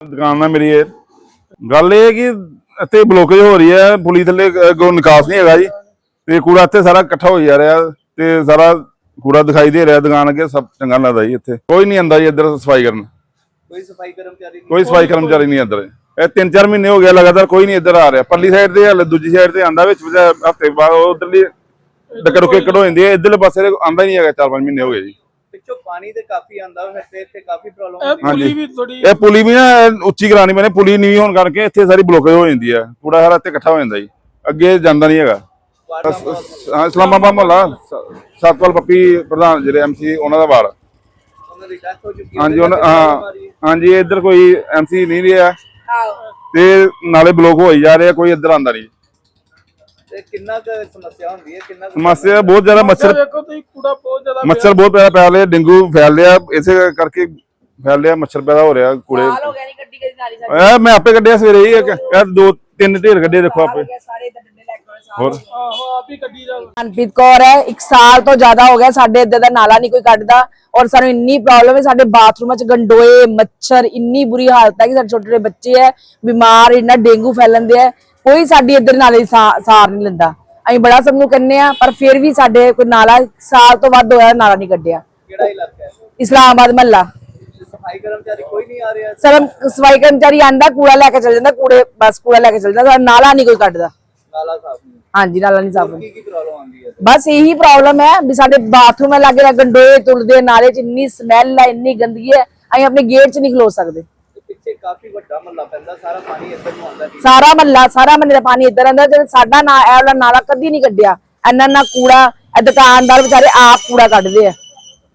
ਦੁਕਾਨ ਨਾਲ ਮੇਰੀ ਇਹ। ਗੱਲ ਇਹ ਹੈ ਕਿ ਇੱਥੇ ਬਲੋਕੇਜ ਹੋ ਰਹੀ ਹੈ ਪੁਲੀ ਥੱਲੇ ਅੱਗੋਂ ਨਿਕਾਸ ਨਹੀਂ ਹੈਗਾ ਜੀ। ਤੇ ਕੂੜਾ ਇੱਥੇ ਸਾਰਾ ਇਕੱਠਾ ਹੋ ਜਾ ਰਿਹਾ ਤੇ ਸਾਰਾ ਕੂੜਾ ਦਿਖਾਈ ਦੇ ਰਿਹਾ ਦੁਕਾਨ ਅੱਗੇ ਸਭ ਚੰਗਾ ਲੱਗਦਾ ਜੀ ਇੱਥੇ। ਕੋਈ ਨਹੀਂ ਆਂਦਾ ਜੀ ਇੱਧਰ ਸਫ਼ਾਈ ਕਰਨ। ਕੋਈ ਸਫ਼ਾਈ ਕਰਮਚਾਰੀ ਨਹੀਂ। ਕੋਈ ਸਫ਼ਾਈ ਕਰਮਚਾਰੀ ਨਹੀਂ ਇੱਧਰ। ਇਹ ਤਿੰਨ ਚਾਰ ਮਹੀਨੇ ਹੋ ਗਏ ਲਗਾਤਾਰ ਕੋਈ ਨਹੀਂ ਇੱਧਰ ਆ ਰਿਹਾ। ਪੱਲੀ ਸਾਈਡ ਤੇ ਹਲੇ ਦੂਜੀ ਸਾਈਡ ਤੇ ਆਂਦਾ ਵਿੱਚ ਹਫ਼ਤੇ ਬਾਅਦ ਉਧਰਲੀ ਡੱਕਰ ਰੁਕੇ ਕਢੋ ਜਾਂਦੀ ਹੈ ਇੱਧਰਲੇ ਪਾਸੇ ਆਂਦਾ ਹੀ ਨਹੀਂ ਹੈਗਾ ਚਾਰ ਪੰਜ ਮਹੀਨੇ ਹੋ ਗਏ ਜੀ। ਪਿੱਛੋਂ ਪਾਣੀ ਤੇ ਕਾਫੀ ਆਂਦਾ ਹੈ ਤੇ ਇੱਥੇ ਕਾਫੀ ਪ੍ਰੋਬਲਮ ਇਹ। ਪੁਲੀ ਵੀ ਥੋੜੀ ਇਹ ਪੁਲੀ ਵੀ ਨਾ ਉੱਚੀ ਕਰਾਣੀ ਮੈਨੇ ਪੁਲੀ ਨੀਵੀਂ ਹੋਣ ਕਰਕੇ ਇੱਥੇ ਸਾਰੀ ਬਲੋਕੇਜ ਹੋ ਜਾਂਦੀ ਹੈ। ਕੂੜਾ ਸਾਰਾ ਇੱਥੇ ਇਕੱਠਾ ਹੋ ਜਾਂਦਾ ਜੀ। ਅੱਗੇ ਜਾਂਦਾ ਨਹੀਂ ਹੈਗਾ। ਹਾਂ। ਇਸਲਾਮਾਬਾਦ ਮੁਹੱਲਾ ਸ- ਸਤਪਾਲ ਪੱਪੀ ਪ੍ਰਧਾਨ ਜਿਹੜੇ ਐਮਸੀ ਉਹਨਾਂ ਦਾ ਵਾਰ। ਉਹਨਾਂ ਦੀ ਡੈਥ ਹੋ ਚੁੱਕੀ ਹੈ ਹਾਂਜੀ ਉਹਦੇ ਹੈ। ਹਾਂਜੀ ਇੱਧਰ ਕੋਈ ਐਮਸੀ ਨਹੀਂ ਰਿਹਾ। ਤੇ ਨਾਲੇ ਬਲੋਕ ਹੋਈ ਜਾ ਰਿਹਾ ਕੋਈ ਇੱਧਰ ਆਂਦਾ ਨਹੀਂ। ਤੇ ਕਿੰਨਾ ਕੁ ਸਮੱਸਿਆ ਹੁੰਦੀ ਹੈ ਕਿੰਨਾ ਕੁ ਸਮੱਸਿਆ ਬਹੁਤ ਜ਼ਿਆਦਾ ਮੱਛਰ ਦੇਖੋ ਤੁਸੀਂ ਕੂੜਾ ਬਹੁਤ ਜ਼ਿਆਦਾ ਮੱਛਰ ਬਹੁਤ ਪੈਦਾ ਫੈਲ ਰਿਹਾ ਡੇਂਗੂ ਫੈਲ ਰਿਹਾ ਇਸੇ ਕਰਕੇ ਫੈਲ ਰਿਹਾ ਮੱਛਰ ਪੈਦਾ ਹੋ ਰਿਹਾ ਕੂੜੇ। ਸਾਲ ਹੋ ਗਿਆ ਨਹੀਂ ਗੱਡੀ ਕਦੀ ਨਾਲੀ ਸਾਡੀ। ਇਹ ਮੈਂ ਆਪੇ ਕੱਢਿਆ ਸਵੇਰੇ ਹੀ ਇੱਕ ਇਹ ਦੋ ਤਿੰਨ ਢੇਰ ਕੱਢੇ ਦੇਖੋ ਆਪੇ। ਸਾਰੇ ਇੱਧਰ ਹੋਰ? ਮਨਪ੍ਰੀਤ ਕੌਰ ਹੈ ਇੱਕ ਸਾਲ ਤੋਂ ਜ਼ਿਆਦਾ ਹੋ ਗਿਆ ਸਾਡੇ ਇੱਧਰ ਦਾ ਨਾਲਾ ਨਹੀਂ ਕੋਈ ਕੱਢਦਾ ਔਰ ਸਾਨੂੰ ਇੰਨੀ ਪ੍ਰੋਬਲਮ ਹੈ ਸਾਡੇ ਬਾਥਰੂਮਾਂ 'ਚ ਗੰਡੋਏ ਮੱਛਰ ਇੰਨੀ ਬੁਰੀ ਹਾਲਤ ਹੈ ਕਿ ਸਾਡੇ ਛੋਟੇ ਛੋਟੇ ਬੱਚੇ ਹੈ ਬਿਮਾਰ ਇੰਨਾ ਡੇਂਗੂ ਫੈਲਣਦੇ ਹੈ ਕੋਈ ਸਾਡੀ ਇੱਧਰ ਨਾਲੇ ਸਾਰ ਨਹੀਂ ਲੈਂਦਾ। ਅਸੀਂ ਬੜਾ ਸਭ ਨੂੰ ਕਹਿੰਨੇ ਆ ਪਰ ਫਿਰ ਵੀ ਸਾਡੇ ਕੋਈ ਨਾਲਾ ਸਾਲ ਤੋਂ ਵੱਧ ਹੋਇਆ ਨਾਲਾ ਨਹੀਂ ਕੱਢਿਆ। ਕਿਹੜਾ ਇਲਾਕਾ ਹੈ? ਇਸਲਾਮਾਬਾਦ ਮਹੱਲਾ। ਸਫ਼ਾਈ ਕਰਮਚਾਰੀ ਕੋਈ ਨਹੀਂ ਆ ਰਿਹਾ। ਸਰ ਸਫ਼ਾਈ ਕਰਮਚਾਰੀ ਆਂਦਾ ਕੂੜਾ ਲੈ ਕੇ ਚਲ ਜਾਂਦਾ ਕੂੜੇ ਬਸ ਕੂੜਾ ਲੈ ਕੇ ਚਲ ਜਾਂਦਾ ਨਾਲਾ ਨਹੀਂ ਕੋਈ ਕੱਢਦਾ। ਨਾਲਾ ਸਾਫ਼। ਹਾਂਜੀ ਨਾਲਾ ਨਹੀਂ ਸਾਫ਼ ਕੀ ਕੀ ਪ੍ਰੋਬਲਮ ਆਉਂਦੀ ਹੈ? ਬਸ ਇਹੀ ਪ੍ਰੋਬਲਮ ਹੈ ਵੀ ਸਾਡੇ ਬਾਥਰੂਮ ਹੈ ਲੱਗੇ ਗੰਡੋਏ ਤੁਲਦੇ ਨਾਲੇ ਚ ਇੰਨੀ ਸਮੈਲ ਹੈ ਇੰਨੀ ਗੰਦਗੀ ਹੈ ਅਸੀਂ ਆਪਣੇ ਗੇਟ 'ਚ ਨਹੀਂ ਖਲੋ ਸਕਦੇ। ਪਿੱਛੇ ਕਾਫੀ ਵੱਡਾ ਮਹੱਲਾ ਪੈਂਦਾ ਸਾਰਾ ਪਾਣੀ ਇੱਧਰ ਨੂੰ ਆਉਂਦਾ ਨਹੀਂ ਸਾਰਾ ਮਹੱਲਾ ਸਾਰਾ ਮਹੱਲੇ ਦਾ ਪਾਣੀ ਇੱਧਰ ਆਂਦਾ ਤੇ ਸਾਡਾ ਨਾ ਇਹ ਵਾਲਾ ਨਾਲਾ ਕਦੀ ਨਹੀਂ ਕੱਢਿਆ। ਇੰਨਾ ਨਾ ਕੂੜਾ ਇਹ ਦੁਕਾਨਦਾਰ ਵਿਚਾਰੇ ਆਪ ਕੂੜਾ ਕੱਢਦੇ ਆ।